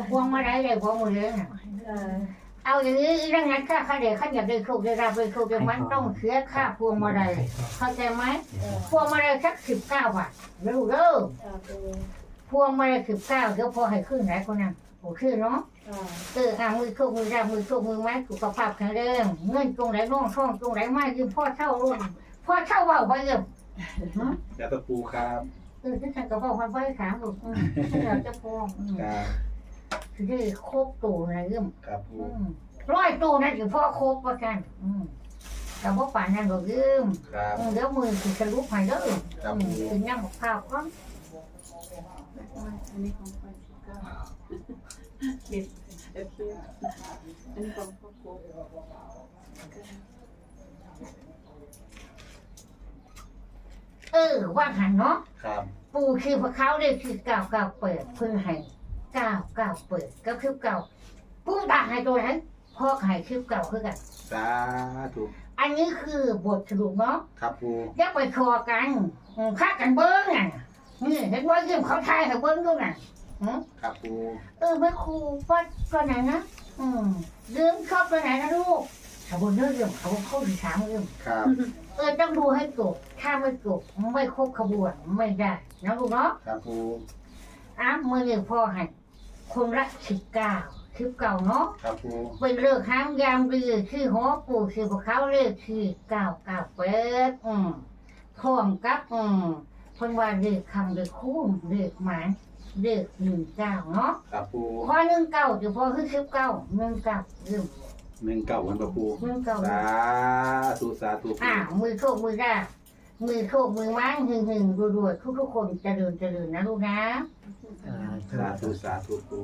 เลยพอมือเลยน่ะเออเอาอย่างนี้เรื่องนั้นค่าค่าเด็กขั้นอยากได้โชคได้รับได้โชคได้มันต้องเสียค่าพวงมาลัยเข้าใจไหมเออพวงมาลัยสักสิบเก้าบาทรู้เด้อค่ะปูพวงมาลัยสิบเก้าเดี๋ยวพอให้ขึ้นไหนคนนั้นโอ้ขึ้นเนาะค่ะเอออะมือโชคมือรับมือโชคมือไม้สุขภาพแข็งแรงเงินตรงไหนน้องช่องตรงไหนมายืมพ่อเช่ารุ่นพ่อเช่าเบาไปเยี่ยมยาตะปูครับเออที่ฉันก็บอกมันไว้ถามลูกอืมที่เราจะพวงอืมครับ คือที่โคบตู่นะเยี่ยมครับปูอืมร้อยตู้นั่นคือพ่อโคบประกัน อืมแต่ว่าป่านนั้นก็ยืมครับ อืมเดี๋ยวมือคือจะรู้ให้เด้อครับอืมกินน้ำมะพร้าวก่อนอันนี้ของฟันสิบเก้าเก็บเอฟซีอันนี้ของพ่อครูเออว่างหันเนาะ ครับ ปูคือพระเขาเลยคือเก่าเก่าเปิดเพื่อให้ เก่าเก่าเปิดก็คือเก่าปูตาให้ตัวนั้นพ่อให้คือเก่าคือกัน สาธุอันนี้คือบทสรุปเนาะครับปูอยักไปคอกันอืมฆ่ากันเบิ้งน่ะนี่เห็นว่ายืมเขาทายให้เบิ้งด้วยน่ะอืมครับปูเออแม่ครูว่าตัวไหนนะอืมลืมชอบตัวไหนนะลูกเขาบนเรื่องเรื่องเขาเข้าถึงสามเรื่อง ครับ เออต้องดูให้จบถ้าไม่จบไม่ครบขบวนไม่ได้นะลูกเนาะครับปู อะมือหนึ่งพ่อให้คนละสิบเก้าสิบเก้าเนาะครับปูเป็นเลิกห้ามยามดีชื่อหัวปู่ชื่อพวกเขาเลขชื่อเก้าเก้าเป็ดอืมพร้อมกับอืมเพิ่นว่าเลขคำเลขคู่เลขหมายเลขหนึ่งเก้าเนาะครับปูพอหนึ่งเก้าจะพอคือสิบเก้าหนึ่งเก้าเรื่องหนึ่งเก่าวันปะปูหนึ่งเก้าสาธุสาธุปู อ่ามือโชคมือได้ มือโชคมือไม้หึงหึงรวยๆทุกๆคนเจริญเจริญนะลูกนะ สาธุสาธุปู